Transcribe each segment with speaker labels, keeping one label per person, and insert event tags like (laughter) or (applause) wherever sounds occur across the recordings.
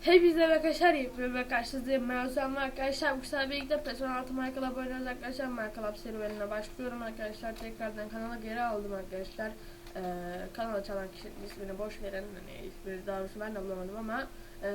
Speaker 1: Hepinize arkadaşlar yapıyorum ve karşınızdayım. Ben Özlem arkadaşlar bu sefer birlikte PES 16 My Club oynuyoruz arkadaşlar. Club serüvenine başlıyorum arkadaşlar. Tekrardan kanala geri aldım arkadaşlar. Ee, kanala çalan kişinin ismini boş verin. Hani ismini daha doğrusu ben de bulamadım ama ee,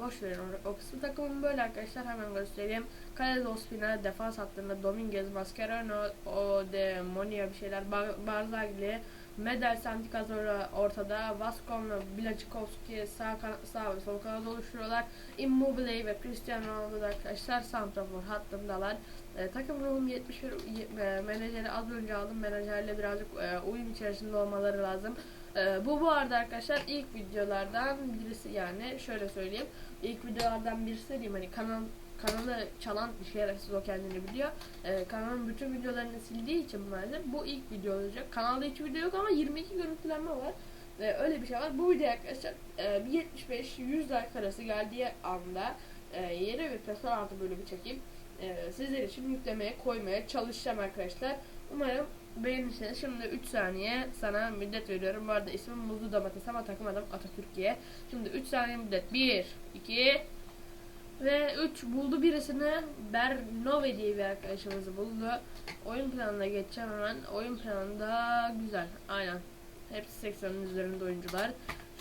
Speaker 1: boş verin o, o kısmı. Takımım böyle arkadaşlar hemen göstereyim. Kalede Ospina, defans hattında Dominguez, Mascherano, o de Monia bir şeyler, Bar Barzagli, Medel Santikazora ortada, Vascon ve Blachikovski sağ, kana- sağ ve sol kanada oluşturuyorlar. Immobile ve Cristiano Ronaldo da arkadaşlar Santrafor hattındalar. E, takım ruhum 71 y- e, menajeri az önce aldım. Menajerle birazcık e, uyum içerisinde olmaları lazım. E, bu bu arada arkadaşlar ilk videolardan birisi yani şöyle söyleyeyim. İlk videolardan birisi diyeyim hani kanal kanalı çalan şerefsiz o kendini biliyor. Ee, kanalın bütün videolarını sildiği için maalesef bu ilk video olacak. Kanalda hiç video yok ama 22 görüntülenme var. Ee, öyle bir şey var. Bu video arkadaşlar e, bir 75-100 like arası geldiği anda e, yeni bir Pesol altı bölümü çekeyim. E, sizler için yüklemeye koymaya çalışacağım arkadaşlar. Umarım beğenirseniz. Şimdi 3 saniye sana müddet veriyorum. Bu arada ismim Muzlu Domates ama takım adım Atatürkiye. Şimdi 3 saniye müddet. 1, 2, ve 3 buldu birisini. Bernove diye bir arkadaşımızı buldu. Oyun planına geçeceğim hemen. Oyun planında güzel. Aynen. Hepsi 80'in üzerinde oyuncular.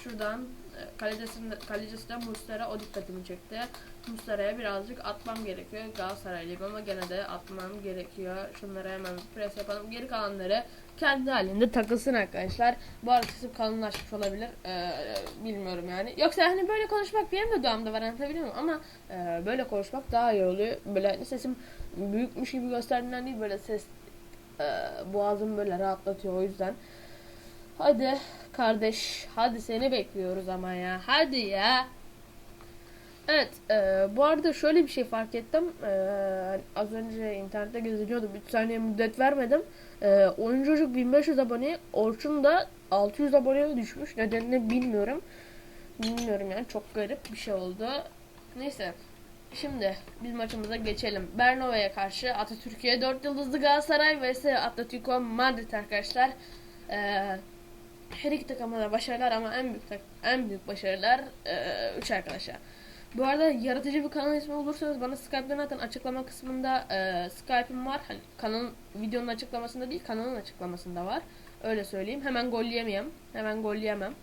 Speaker 1: Şuradan kalecesinde, kalecisi de Muslera o dikkatimi çekti. Muslera'ya birazcık atmam gerekiyor. Galatasaraylıyım ama gene de atmam gerekiyor. Şunları hemen pres yapalım. Geri kalanları kendi halinde takılsın arkadaşlar. Bu arada sesim kalınlaşmış olabilir. Ee, bilmiyorum yani. Yoksa hani böyle konuşmak benim de doğamda var anlatabiliyor muyum? Ama e, böyle konuşmak daha iyi oluyor. Böyle hani sesim büyükmüş gibi gösterdiğinden değil böyle ses e, boğazım böyle rahatlatıyor o yüzden. Hadi kardeş hadi seni bekliyoruz ama ya hadi ya. Evet e, bu arada şöyle bir şey fark ettim. E, az önce internette geziniyordum. 3 saniye müddet vermedim. E, oyuncu çocuk 1500 abone. Orçun da 600 aboneye düşmüş. Nedenini bilmiyorum. Bilmiyorum yani çok garip bir şey oldu. Neyse. Şimdi biz maçımıza geçelim. Bernova'ya karşı Atatürk'e 4 yıldızlı Galatasaray vs Atletico Madrid arkadaşlar. Ee, her iki takıma da başarılar ama en büyük en büyük başarılar 3 arkadaşlar. Bu arada yaratıcı bir kanal ismi olursanız bana Skype'den atın açıklama kısmında e, Skype'im var. Hani kanalın videonun açıklamasında değil kanalın açıklamasında var. Öyle söyleyeyim. Hemen gol yemeyeyim. Hemen gol yemem.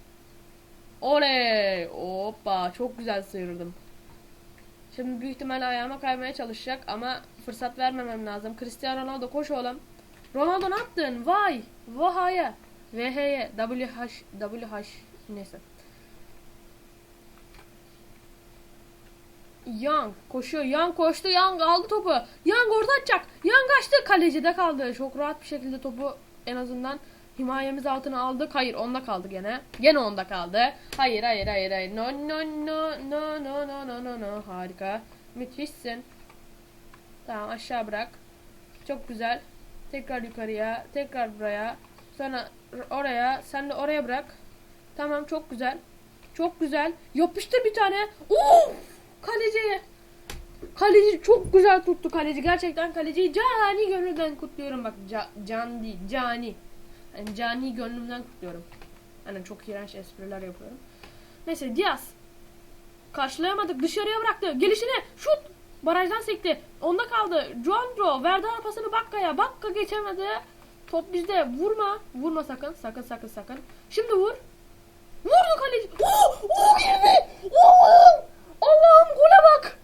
Speaker 1: Oley! Hoppa! Çok güzel sıyırdım. Şimdi büyük ihtimalle ayağıma kaymaya çalışacak ama fırsat vermemem lazım. Cristiano Ronaldo koş oğlum. Ronaldo ne yaptın? Vay! Vahaya! VH'ye WH WH neyse. Young koşuyor. Young koştu. Young aldı topu. Young orada atacak. Young kaçtı. Kalecide kaldı. Çok rahat bir şekilde topu en azından himayemiz altına aldık. Hayır onda kaldı gene. Gene onda kaldı. Hayır hayır hayır hayır. No no no no no no no no no. Harika. Müthişsin. Tamam aşağı bırak. Çok güzel. Tekrar yukarıya. Tekrar buraya. Sonra oraya. Sen de oraya bırak. Tamam çok güzel. Çok güzel. Yapıştır bir tane. Uf! Kaleci. Kaleci çok güzel tuttu kaleci. Gerçekten kaleciyi cani gönülden kutluyorum. Bak ca, can değil. Cani. Yani cani gönlümden kutluyorum. Hani çok iğrenç espriler yapıyorum. Neyse Diaz. Karşılayamadık. Dışarıya bıraktı. Gelişine şut. Barajdan sekti. Onda kaldı. Joandro verdi arpasını Bakka'ya. Bakka geçemedi. Top bizde. Vurma. Vurma sakın. Sakın sakın sakın. Şimdi vur. Vurdu kaleci. Oh! Oh girdi. Oh! Allah'ım gole bak.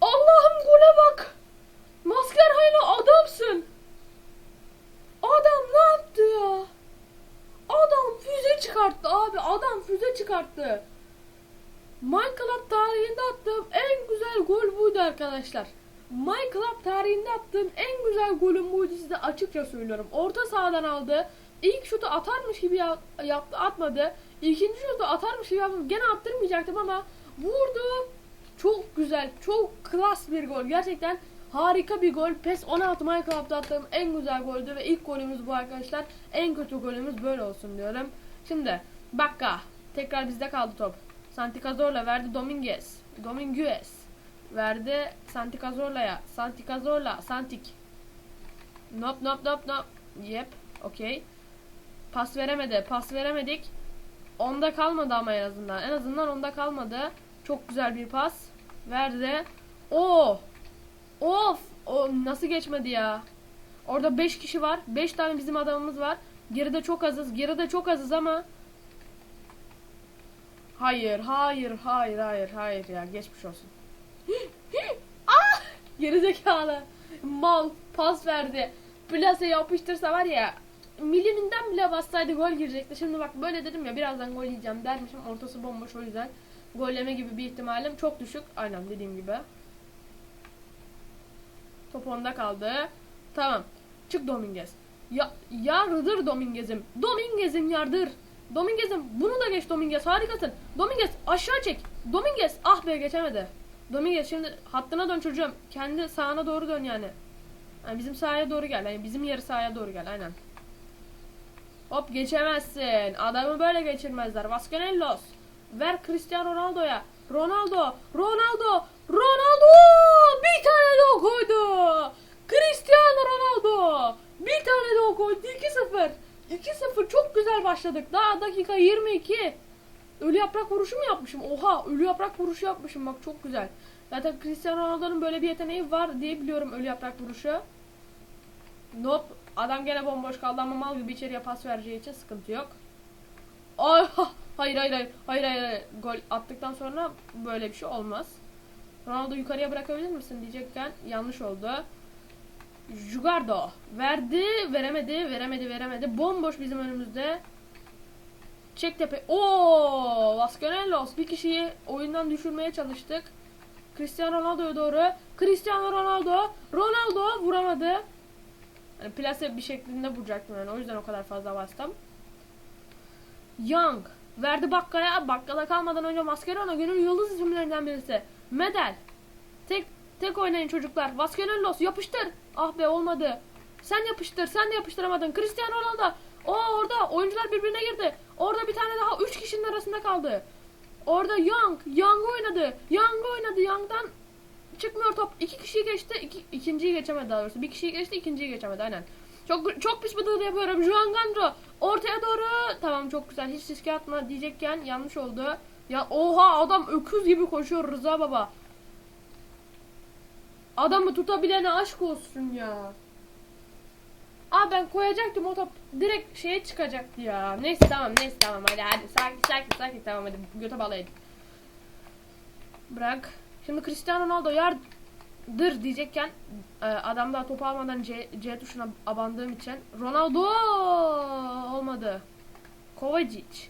Speaker 1: Allah'ım gole bak. Masker hala adamsın. Adam ne yaptı ya? Adam füze çıkarttı abi. Adam füze çıkarttı. Minecraft tarihinde attığım en güzel gol buydu arkadaşlar. Minecraft tarihinde attığım en güzel golüm buydu size açıkça söylüyorum. Orta sahadan aldı. İlk şutu atarmış gibi ya- yaptı atmadı. İkinci şutu atarmış gibi yaptı. Gene attırmayacaktım ama vurdu. Çok güzel, çok klas bir gol. Gerçekten harika bir gol. PES 16 Minecraft'ta attığım en güzel goldü ve ilk golümüz bu arkadaşlar. En kötü golümüz böyle olsun diyorum. Şimdi Bakka. Tekrar bizde kaldı top. Santi Cazorla verdi Dominguez. Dominguez. Verdi Santi Cazorla'ya. Santi Cazorla. Santik. Nop nop nop nop. Yep. Okey. Pas veremedi. Pas veremedik. Onda kalmadı ama en azından. En azından onda kalmadı. Çok güzel bir pas. Verdi. Oo. Of. O nasıl geçmedi ya? Orada 5 kişi var. 5 tane bizim adamımız var. Geride çok azız. Geride çok azız ama Hayır, hayır, hayır, hayır, hayır ya. Geçmiş olsun. (gasps) ah! Gerizekalı. Mal pas verdi. Plase yapıştırsa var ya miliminden bile bassaydı gol girecekti. Şimdi bak böyle dedim ya birazdan gol yiyeceğim dermişim. Ortası bomboş o yüzden golleme gibi bir ihtimalim çok düşük. Aynen dediğim gibi. Top onda kaldı. Tamam. Çık Dominguez. Ya yardır Dominguez'im. Dominguez'im yardır. Dominguez'im bunu da geç Dominguez harikasın. Dominguez aşağı çek. Dominguez ah be geçemedi. Dominguez şimdi hattına dön çocuğum. Kendi sağına doğru dön yani. yani bizim sahaya doğru gel. Yani bizim yarı sahaya doğru gel aynen. Hop geçemezsin. Adamı böyle geçirmezler. Vasconellos. Ver Cristiano Ronaldo'ya. Ronaldo. Ronaldo. Ronaldo. Bir tane daha koydu. Cristiano Ronaldo. Bir tane daha koydu. 2-0. 2-0 çok güzel başladık. Daha dakika 22. Ölü yaprak vuruşu mu yapmışım? Oha ölü yaprak vuruşu yapmışım bak çok güzel. Zaten Cristiano Ronaldo'nun böyle bir yeteneği var diye biliyorum ölü yaprak vuruşu. Nope. Adam gene bomboş kaldı ama mal gibi içeriye pas vereceği için sıkıntı yok. Ay, hayır hayır hayır hayır hayır. Gol attıktan sonra böyle bir şey olmaz. Ronaldo yukarıya bırakabilir misin diyecekken yanlış oldu. Jugardo verdi, veremedi, veremedi, veremedi. Bomboş bizim önümüzde. Çek tepe. Oo, Vasconellos bir kişiyi oyundan düşürmeye çalıştık. Cristiano Ronaldo'ya doğru. Cristiano Ronaldo, Ronaldo vuramadı. Yani plase bir şeklinde vuracaktım yani o yüzden o kadar fazla bastım. Young verdi Bakka'ya. Bakkala kalmadan önce Mascherano günün yıldız isimlerinden birisi. Medel. Tek tek oynayın çocuklar. Vasconellos yapıştır. Ah be olmadı. Sen yapıştır. Sen de yapıştıramadın. Cristiano Ronaldo. O orada oyuncular birbirine girdi. Orada bir tane daha 3 kişinin arasında kaldı. Orada Young. Young oynadı. Young oynadı. Young'dan çıkmıyor top. İki kişiyi geçti. İki, ikinciyi geçemedi daha doğrusu. Bir kişiyi geçti. ikinciyi geçemedi aynen. Çok çok pis dığı yapıyorum. Juan Gandro ortaya doğru. Tamam çok güzel. Hiç riske atma diyecekken yanlış oldu. Ya oha adam öküz gibi koşuyor Rıza baba. Adamı tutabilene aşk olsun ya. Aa ben koyacaktım o top direkt şeye çıkacaktı ya. Neyse tamam neyse tamam hadi hadi sakin sakin sakin tamam hadi göte bağlayın. Bırak. Şimdi Cristiano Ronaldo yardır diyecekken e, adam daha topu almadan C, C tuşuna abandığım için Ronaldo olmadı. Kovacic.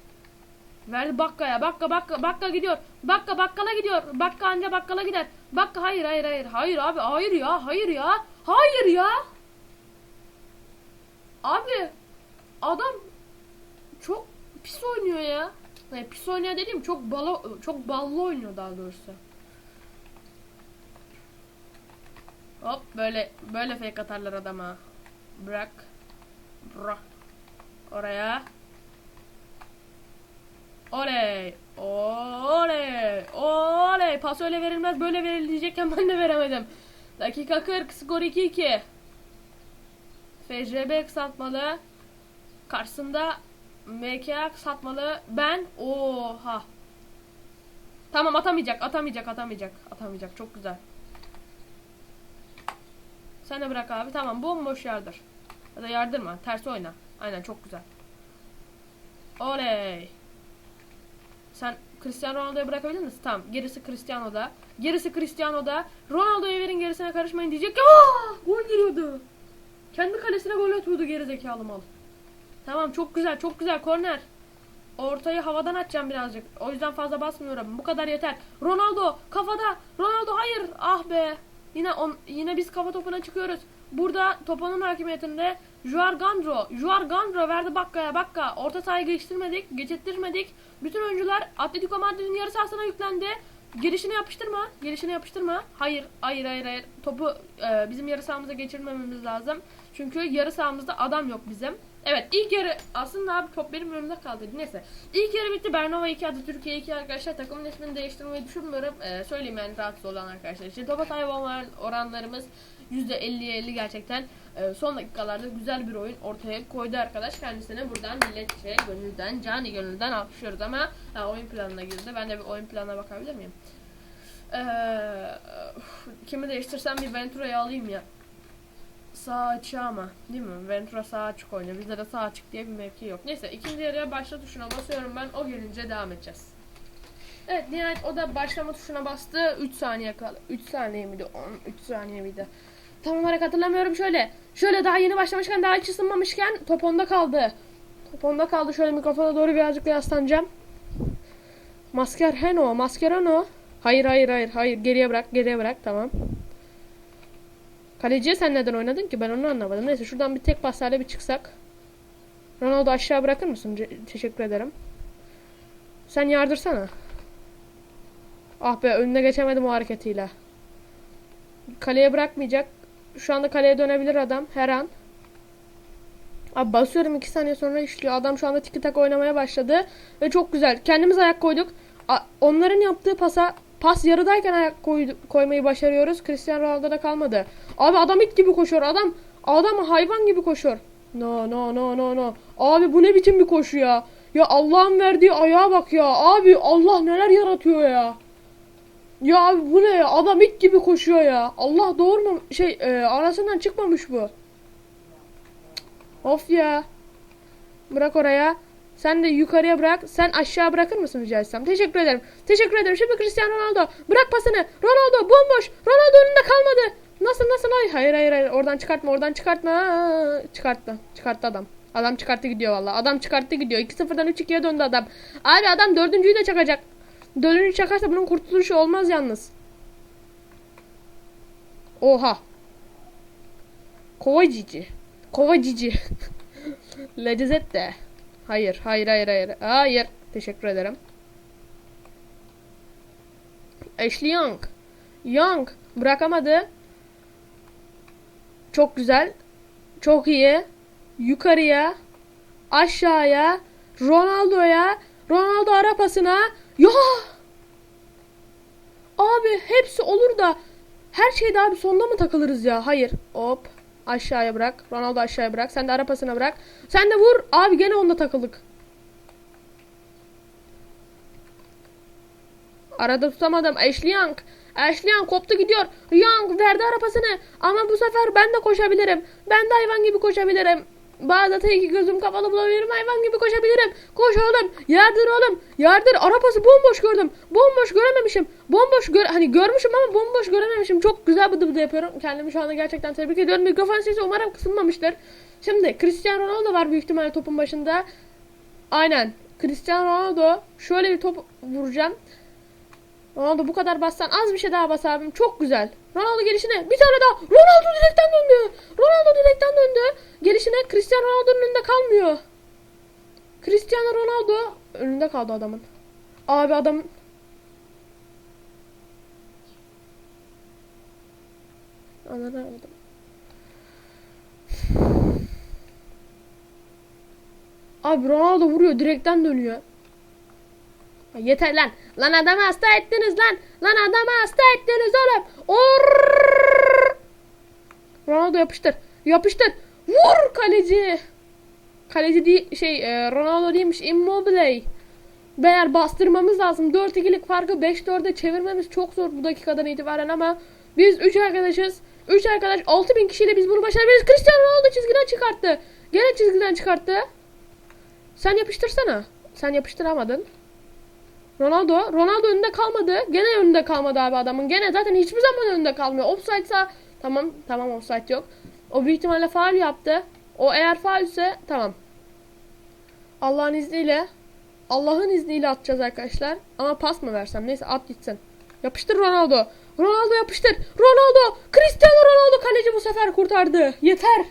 Speaker 1: Verdi Bakka'ya. Bakka Bakka Bakka gidiyor. Bakka Bakkal'a gidiyor. Bakka anca Bakkal'a gider. Bakka hayır hayır hayır. Hayır abi hayır ya. Hayır ya. Hayır ya. Abi adam çok pis oynuyor ya. Yani pis oynuyor dediğim çok balo çok ballı oynuyor daha doğrusu. Hop böyle böyle fake atarlar adama. Bırak. Bırak. Oraya. Oley. Oley. Oley. Pas öyle verilmez böyle verileceken ben de veremedim. Dakika 40 skor 2-2. FCB kısaltmalı. Karşısında MKA kısaltmalı. Ben oha. Tamam atamayacak, atamayacak, atamayacak, atamayacak. Çok güzel. Sen de bırak abi. Tamam bomboş yardır. Ya da yardırma. Tersi oyna. Aynen çok güzel. Oley. Sen Cristiano Ronaldo'ya bırakabilir misin? Tamam. Gerisi Cristiano'da. Gerisi Cristiano'da. Ronaldo'ya verin gerisine karışmayın diyecek. Aa! Gol giriyordu. Kendi kalesine gol atıyordu gerizekalı mal. Tamam çok güzel çok güzel korner. Ortayı havadan açacağım birazcık. O yüzden fazla basmıyorum. Bu kadar yeter. Ronaldo kafada. Ronaldo hayır. Ah be. Yine on, yine biz kafa topuna çıkıyoruz. Burada topunun hakimiyetinde Juar Gandro. Juar Gandro verdi Bakka'ya. Bakka. Orta sahayı geçtirmedik. Geçirttirmedik. Bütün oyuncular Atletico Madrid'in yarı sahasına yüklendi. Gelişine yapıştırma. Gelişine yapıştırma. Hayır. Hayır hayır hayır. Topu e, bizim yarı sahamıza geçirmememiz lazım. Çünkü yarı sahamızda adam yok bizim. Evet ilk yarı aslında abi top benim önümde kaldı. Neyse. İlk yarı bitti. Bernova 2 adı Türkiye 2 arkadaşlar. Takımın ismini değiştirmeyi düşünmüyorum. Ee, söyleyeyim yani rahatsız olan arkadaşlar. İşte topa sahip olma oranlarımız %50'ye 50 gerçekten. Ee, son dakikalarda güzel bir oyun ortaya koydu arkadaş. Kendisine buradan milletçe, gönülden, cani gönülden alkışlıyoruz ama ha, oyun planına girdi. Ben de bir oyun planına bakabilir miyim? Ee, kimi değiştirsem bir Ventura'yı alayım ya. Sağ açı ama değil mi? Ventura sağ açık oynuyor. Bizde de sağ açık diye bir mevki yok. Neyse ikinci yarıya başla tuşuna basıyorum ben. O gelince devam edeceğiz. Evet nihayet o da başlama tuşuna bastı. 3 saniye kaldı. 3 saniye miydi? 3 saniye miydi? Tam olarak hatırlamıyorum şöyle. Şöyle daha yeni başlamışken daha hiç ısınmamışken top onda kaldı. Top onda kaldı. Şöyle mikrofona doğru birazcık yaslanacağım. Masker Heno. Mascherano. Hayır hayır hayır hayır. Geriye bırak geriye bırak tamam. Kaleciye sen neden oynadın ki? Ben onu anlamadım. Neyse şuradan bir tek paslarla bir çıksak. Ronaldo aşağı bırakır mısın? Ce- teşekkür ederim. Sen yardırsana. Ah be önüne geçemedim o hareketiyle. Kaleye bırakmayacak. Şu anda kaleye dönebilir adam her an. Abi basıyorum 2 saniye sonra işliyor. Adam şu anda tiki tak oynamaya başladı. Ve çok güzel. Kendimiz ayak koyduk. A- onların yaptığı pasa pas yarıdayken ayak koydu- koymayı başarıyoruz. Cristiano Ronaldo'da kalmadı. Abi adam it gibi koşuyor. Adam adam hayvan gibi koşuyor. No no no no no. Abi bu ne biçim bir koşu ya? Ya Allah'ın verdiği ayağa bak ya. Abi Allah neler yaratıyor ya. Ya abi bu ne ya? Adam it gibi koşuyor ya. Allah doğru mu? Şey e, arasından çıkmamış bu. Of ya. Bırak oraya. Sen de yukarıya bırak. Sen aşağı bırakır mısın rica etsem? Teşekkür ederim. Teşekkür ederim. Şimdi Cristiano Ronaldo. Bırak pasını. Ronaldo bomboş. Ronaldo önünde kalmadı. Nasıl nasıl? Hayır hayır hayır. hayır. Oradan çıkartma. Oradan çıkartma. Çıkarttı. Çıkarttı adam. Adam çıkarttı gidiyor valla. Adam çıkarttı gidiyor. 2-0'dan 3-2'ye döndü adam. Abi adam dördüncüyü de çakacak. Dördüncü çakarsa bunun kurtuluşu olmaz yalnız. Oha. Kova cici. Kova cici. (laughs) Hayır, hayır, hayır, hayır. Hayır. Teşekkür ederim. Ashley Young. Young. Bırakamadı. Çok güzel. Çok iyi. Yukarıya. Aşağıya. Ronaldo'ya. Ronaldo ara pasına. Ya! Abi hepsi olur da her şeyde abi sonda mı takılırız ya? Hayır. Hop. Aşağıya bırak. Ronaldo aşağıya bırak. Sen de ara pasına bırak. Sen de vur. Abi gene onda takıldık. Arada tutamadım. Ashley Young. Ashley Young koptu gidiyor. Young verdi arapasını. Ama bu sefer ben de koşabilirim. Ben de hayvan gibi koşabilirim. Bazen iki gözüm kapalı bulabilirim. Hayvan gibi koşabilirim. Koş oğlum. Yardır oğlum. Yardır. Arapası bomboş gördüm. Bomboş görememişim. Bomboş gör hani görmüşüm ama bomboş görememişim. Çok güzel bıdı bıdı yapıyorum. Kendimi şu anda gerçekten tebrik ediyorum. Mikrofon sesi umarım kısılmamıştır. Şimdi Cristiano Ronaldo var büyük ihtimalle topun başında. Aynen. Cristiano Ronaldo şöyle bir top vuracağım. Ronaldo bu kadar bassan az bir şey daha bas abim. Çok güzel. Ronaldo gelişine bir tane daha. Ronaldo direkten döndü. Ronaldo direkten döndü. Gelişine Cristiano Ronaldo'nun önünde kalmıyor. Cristiano Ronaldo önünde kaldı adamın. Abi adam Ananı aldım. Abi Ronaldo vuruyor direkten dönüyor. Yeter lan. Lan adamı hasta ettiniz lan. Lan adamı hasta ettiniz oğlum. Orrrr. Ronaldo yapıştır. Yapıştır. Vur kaleci. Kaleci değil şey e, Ronaldo değilmiş. Immobile. Beyler bastırmamız lazım. 4-2'lik farkı 5-4'e çevirmemiz çok zor bu dakikadan itibaren ama biz 3 arkadaşız. 3 arkadaş 6000 kişiyle biz bunu başarabiliriz. Cristiano Ronaldo çizgiden çıkarttı. Gene çizgiden çıkarttı. Sen yapıştırsana. Sen yapıştıramadın. Ronaldo. Ronaldo önünde kalmadı. Gene önünde kalmadı abi adamın. Gene zaten hiçbir zaman önünde kalmıyor. Offside'sa tamam tamam offside yok. O büyük ihtimalle faul yaptı. O eğer faulse tamam. Allah'ın izniyle Allah'ın izniyle atacağız arkadaşlar. Ama pas mı versem? Neyse at gitsin. Yapıştır Ronaldo. Ronaldo yapıştır. Ronaldo. Cristiano Ronaldo kaleci bu sefer kurtardı. Yeter.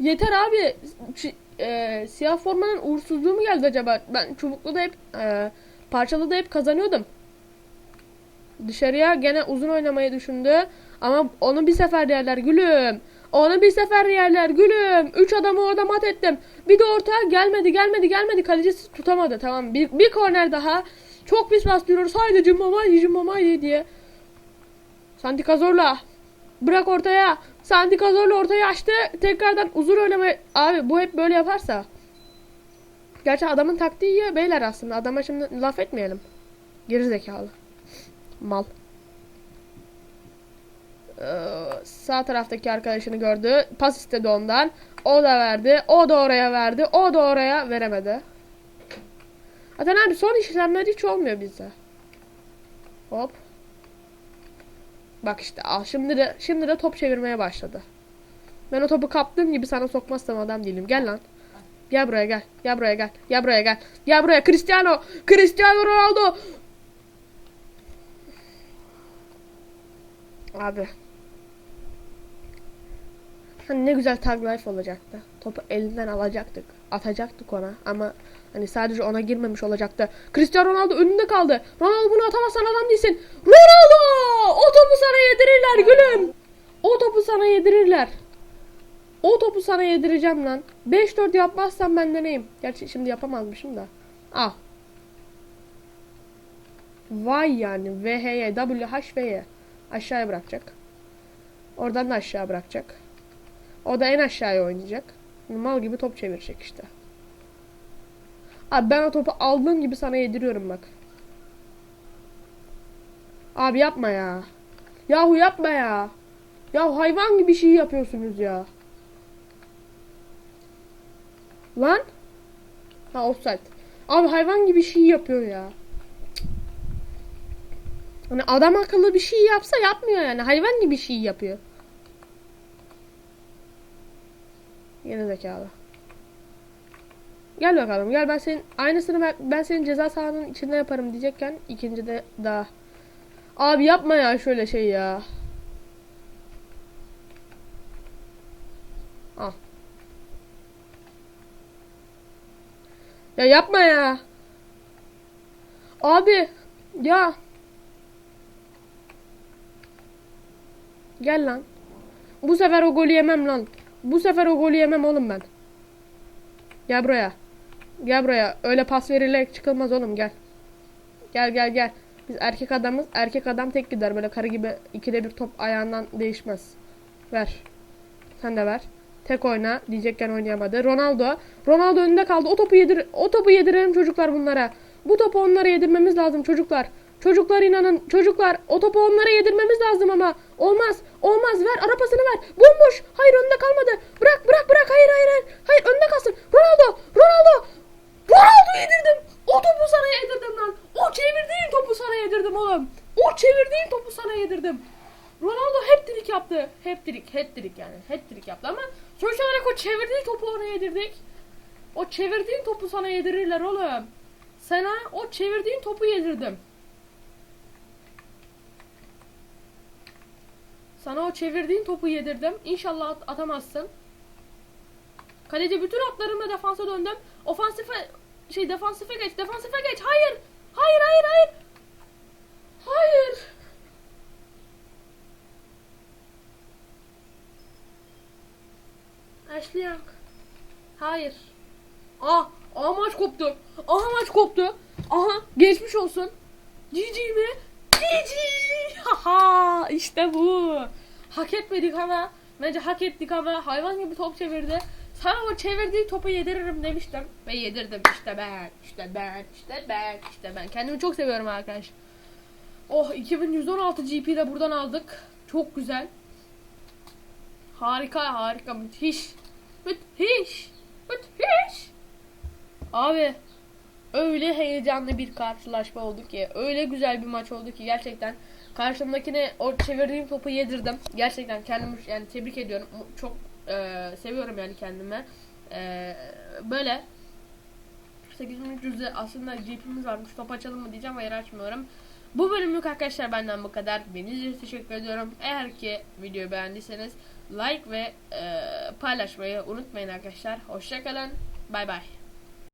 Speaker 1: Yeter abi. Ç- e, siyah formanın uğursuzluğu mu geldi acaba? Ben çubuklu da hep e, parçalı da hep kazanıyordum. Dışarıya gene uzun oynamayı düşündü. Ama onu bir sefer yerler gülüm.
Speaker 2: Onu bir sefer yerler gülüm. Üç adamı orada mat ettim. Bir de orta gelmedi gelmedi gelmedi. Kalecisi tutamadı tamam. Bir, bir korner daha. Çok pis bastırıyoruz. Haydi Cimbom haydi diye. Sandika zorla. Bırak ortaya. Sandika zorla ortaya açtı. Tekrardan uzun oynama. Abi bu hep böyle yaparsa. Gerçi adamın taktiği iyi beyler aslında. Adama şimdi laf etmeyelim. Geri zekalı. Mal. Ee, sağ taraftaki arkadaşını gördü. Pas istedi ondan. O da verdi. O da oraya verdi. O da oraya veremedi. Zaten abi son işlemler hiç olmuyor bizde. Hop. Bak işte al şimdi de şimdi de top çevirmeye başladı. Ben o topu kaptığım gibi sana sokmazsam adam değilim. Gel lan. Gel buraya gel. Gel buraya gel. Gel buraya gel. Gel buraya Cristiano. Cristiano Ronaldo. Abi. Hani ne güzel tag life olacaktı. Topu elinden alacaktık. Atacaktık ona ama hani sadece ona girmemiş olacaktı. Cristiano Ronaldo önünde kaldı. Ronaldo bunu atamazsan adam değilsin. Ronaldo! O topu sana yedirirler gülüm. O topu sana yedirirler. O topu sana yedireceğim lan. 5-4 yapmazsan ben deneyim. Gerçi şimdi yapamazmışım da. Al. Vay yani. VH'ye, WHV'ye. Aşağıya bırakacak. Oradan da aşağı bırakacak. O da en aşağıya oynayacak. Mal gibi top çevirecek işte. Abi ben o topu aldığım gibi sana yediriyorum bak. Abi yapma ya. Yahu yapma ya. Ya hayvan gibi şey yapıyorsunuz ya. Lan. Ha offside. Abi hayvan gibi şey yapıyor ya. Hani adam akıllı bir şey yapsa yapmıyor yani. Hayvan gibi şey yapıyor. Gene zekalı. Gel bakalım gel ben senin aynısını ben, ben senin ceza sahanın içinde yaparım diyecekken ikinci de daha. Abi yapma ya şöyle şey ya. Al. Ya yapma ya. Abi ya. Gel lan. Bu sefer o golü yemem lan. Bu sefer o golü yemem oğlum ben. Gel buraya. Gel buraya. Öyle pas verilerek çıkılmaz oğlum gel. Gel gel gel. Biz erkek adamız. Erkek adam tek gider. Böyle karı gibi ikide bir top ayağından değişmez. Ver. Sen de ver. Tek oyna diyecekken oynayamadı. Ronaldo. Ronaldo önünde kaldı. O topu yedir o topu yedirelim çocuklar bunlara. Bu topu onlara yedirmemiz lazım çocuklar. Çocuklar inanın. Çocuklar o topu onlara yedirmemiz lazım ama. Olmaz. Olmaz. Ver. Arapasını ver. Bomboş. Hayır önünde kalmadı. Bırak bırak bırak. Hayır hayır hayır. Hayır önünde kalsın. Ronaldo. Ronaldo. Ronaldo yedirdim. O topu sana yedirdim lan. O çevirdiğin topu sana yedirdim oğlum. O çevirdiğin topu sana yedirdim. Ronaldo hat-trick yaptı. Hat-trick, hat-trick yani. Hat-trick yaptı ama sonuç olarak o çevirdiği topu ona yedirdik. O çevirdiğin topu sana yedirirler oğlum. Sana o çevirdiğin topu yedirdim. Sana o çevirdiğin topu yedirdim. İnşallah at- atamazsın. Kaleci bütün atlarımla defansa döndüm. Ofansife şey defansife geç, defansife geç. Hayır. Hayır, hayır, hayır. Hayır. Ashley Young. Hayır. Ah, aha maç koptu. Aha maç koptu. Aha geçmiş olsun. GG mi? GG. (laughs) Haha işte bu. Hak etmedik ama bence hak ettik ama hayvan gibi top çevirdi. Sana o çevirdiği topu yediririm demiştim ve yedirdim işte ben, işte ben, işte ben, işte ben. Kendimi çok seviyorum arkadaş. Oh 2116 GP de buradan aldık. Çok güzel. Harika harika müthiş. Müthiş. Müthiş. Abi öyle heyecanlı bir karşılaşma oldu ki öyle güzel bir maç oldu ki gerçekten karşımdakine o çevirdiğim topu yedirdim. Gerçekten kendimi yani tebrik ediyorum. Çok e, seviyorum yani kendime. E, böyle 8300'de aslında GP'miz varmış. Top açalım mı diyeceğim hayır açmıyorum. Bu bölümlük arkadaşlar benden bu kadar. Beni için teşekkür ediyorum. Eğer ki videoyu beğendiyseniz like ve e, paylaşmayı unutmayın arkadaşlar. Hoşçakalın. Bay bay.